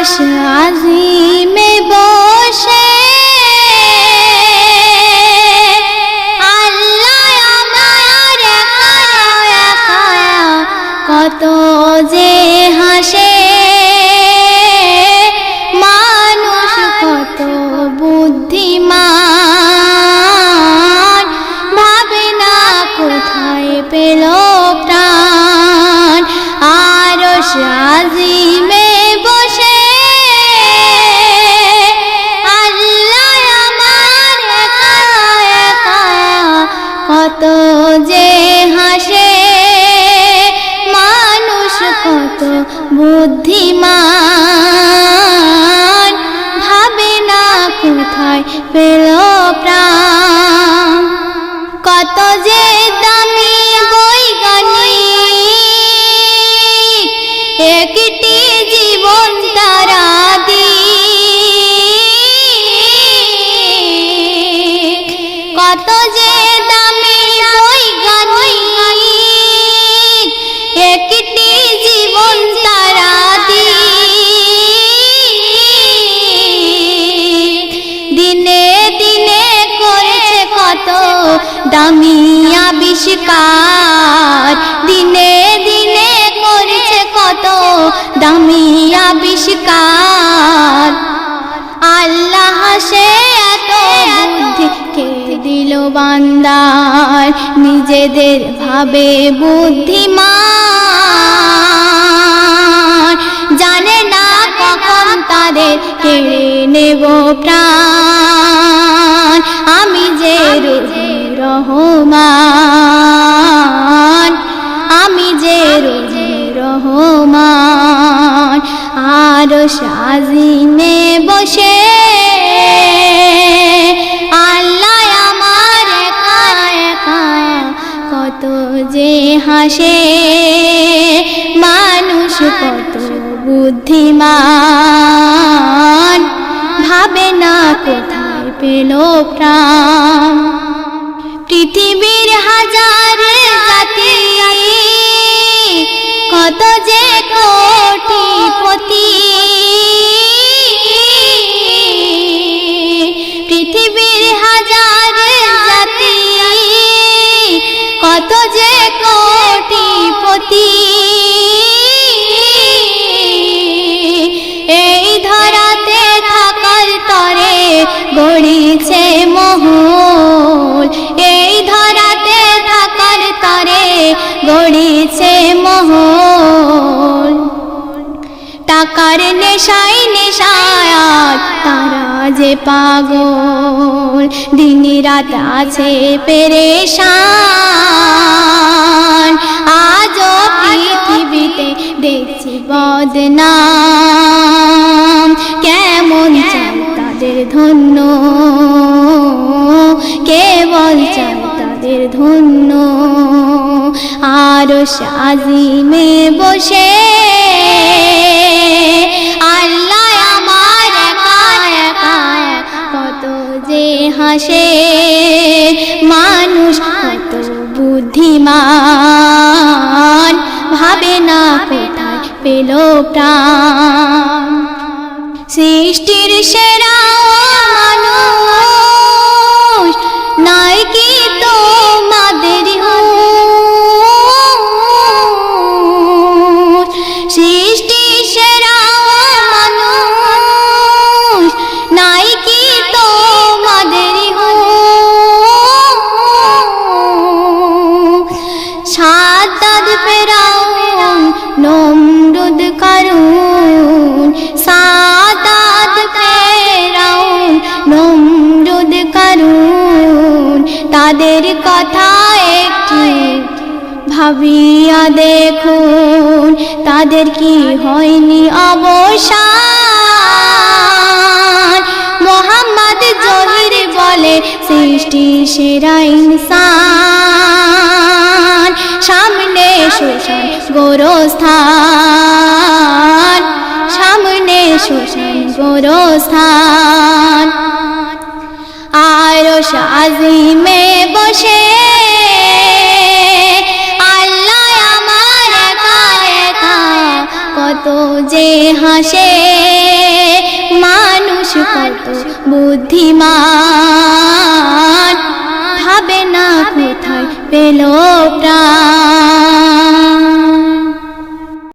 আরশ আজিমে বসে। আল্লাহ আমার কত যে হাসে। মানুষ কত বুদ্ধিমান, ভাবে না কোথায় পেল প্রাণ। আর সাজিমে কত যে হাসে, মানুষ কত বুদ্ধিমান। ভাবে না কোথায় পেল প্রাণ। কত যে দামি বৈজ্ঞানিক কত দামি আবিষ্কার। দিনে দিনে করেছে কত দামি আবিষ্কার। আল্লাহ সে এত কে দিল বান্দার? নিজেদের ভাবে বুদ্ধিমান। জানে না কখন তাদের কেড়ে নেব প্রাণ। যে রহমান, আমি যে রহমান, আর সাজিনে বসে আল্লাহ আমার কত যে হাসে, মানুষ কত বুদ্ধিমান, ভাবে না কোথায় পেল প্রাণ। তরে গড়িছে মহল। এই ধরাতে থাকার তরে গড়িছে মহল। টাকার নেশায় নেশায়াত তারা যে পাগল। দিন রাত আছে পেরেশান। আজও পৃথিবীতে দেখছি বদনাম। ধন্য। কেবল চাই তাদের ধন্য। আর সাজিমে বসে। আল্লাহ আমার কত যে হাসে। মানুষ কত বুদ্ধিমান, ভাবে না কোথায় পেল প্রাণ। সৃষ্টির সেরা ভাবিয়া দেখুন, তাদের কি হয়নি অবসান? মোহাম্মদ জহির বলে, সৃষ্টি সেরা ইনসান। সামনে শোষণ গোরস্থান। সামনে শোষণ গোরস্থান। আর সাজিমে বসে যে হাসে মানুষ কত বুদ্ধিমান। ভাবে না কোথায় পেল প্রাণ।